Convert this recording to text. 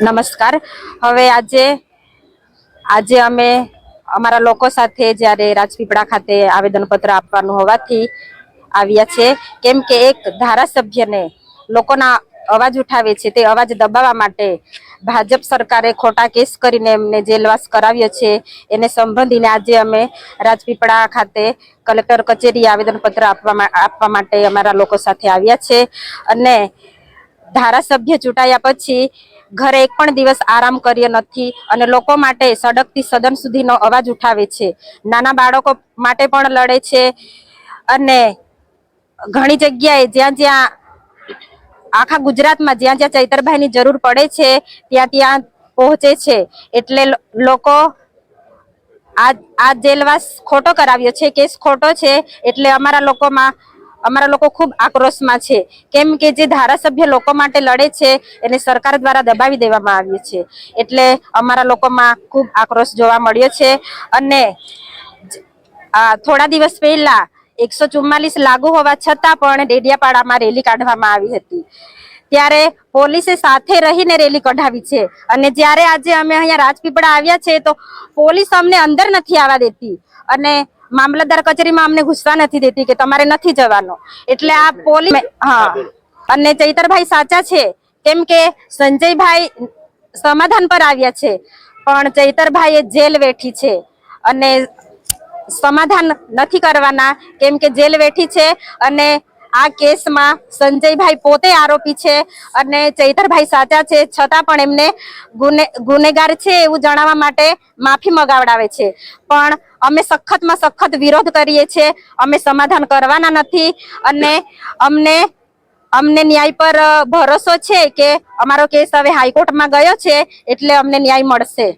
નમસ્કાર. હવે આજે આજે અમે અમારા લોકો સાથે જ્યારે રાજપીપળા ખાતે આવેદનપત્ર આપવાનું હોવાથી આવ્યા છે કેમ કે એક ધારાસભ્યને લોકોના અવાજ ઉઠાવે છે, તે અવાજ દબાવવા માટે ભાજપ સરકારે ખોટા કેસ કરીને એમને જેલવાસ કરાવ્યો છે. એને સંબંધીને આજે અમે રાજપીપળા ખાતે કલેક્ટર કચેરી આવેદનપત્ર આપવા આપવા માટે અમારા લોકો સાથે આવ્યા છે. અને ધારાસભ્ય ચૂંટાયા પછી ઘરે એક પણ દિવસ આરામ કર્યો નથી અને લોકો માટે સડકથી સદન સુધીનો અવાજ ઉઠાવે છે. નાના બાળકો માટે પણ લડે છે અને ઘણી જગ્યાએ જ્યાં જ્યાં આખા ગુજરાતમાં જ્યાં જ્યાં ચૈતરભાઈની જરૂર પડે છે, ત્યાં ત્યાં પહોંચે છે. એટલે લોકો આ આ જેલવાસ ખોટો કરાવ્યો છે, કેસ ખોટો છે, એટલે અમારા લોકોમાં અમારા લોકો ખૂબ આક્રોશમાં છે. કેમ કે જે ધારાસભ્ય લોકો માટે લડે છે, એને સરકાર દ્વારા દબાવી દેવામાં આવ્યું છે. એટલે અમારા લોકોમાં ખૂબ આક્રોશ જોવા મળ્યો છે. અને થોડા દિવસ પહેલા એકસો લાગુ હોવા છતાં પણ ડેડિયાપાડામાં રેલી કાઢવામાં આવી હતી. ત્યારે પોલીસે સાથે રહીને રેલી કઢાવી છે. અને જ્યારે આજે અમે અહીંયા રાજપીપળા આવ્યા છે તો પોલીસ અમને અંદર નથી આવવા દેતી. અને મામલતદાર કચેરીમાં અમને ઘૂસવા નથી દેતી કે તમારે નથી જવાનો. એટલે આ પોલીસ હા અને ચૈતરભાઈ સાચા છે. કેમ કે સંજયભાઈ સમાધાન પર આવ્યા છે. પણ ચૈતરભાઈ એ જેલ વેઠી છે. અને સમાધાન નથી કરવાના. કેમ કે જેલ વેઠી છે. અને આ કેસમાં સંજયભાઈ પોતે આરોપી છે અને ચૈતરભાઈ સાચા છે, છતાં પણ એમને ગુનેગાર છે એવું જણાવવા માટે માફી મગાવડાવે છે. પણ અમે સખતમાં સખત વિરોધ કરીએ છીએ અમે સમાધાન કરવાના નથી અને અમને અમને ન્યાય પર ભરોસો છે કે અમારો કેસ હવે હાઈકોર્ટમાં ગયો છે, એટલે અમને ન્યાય મળશે.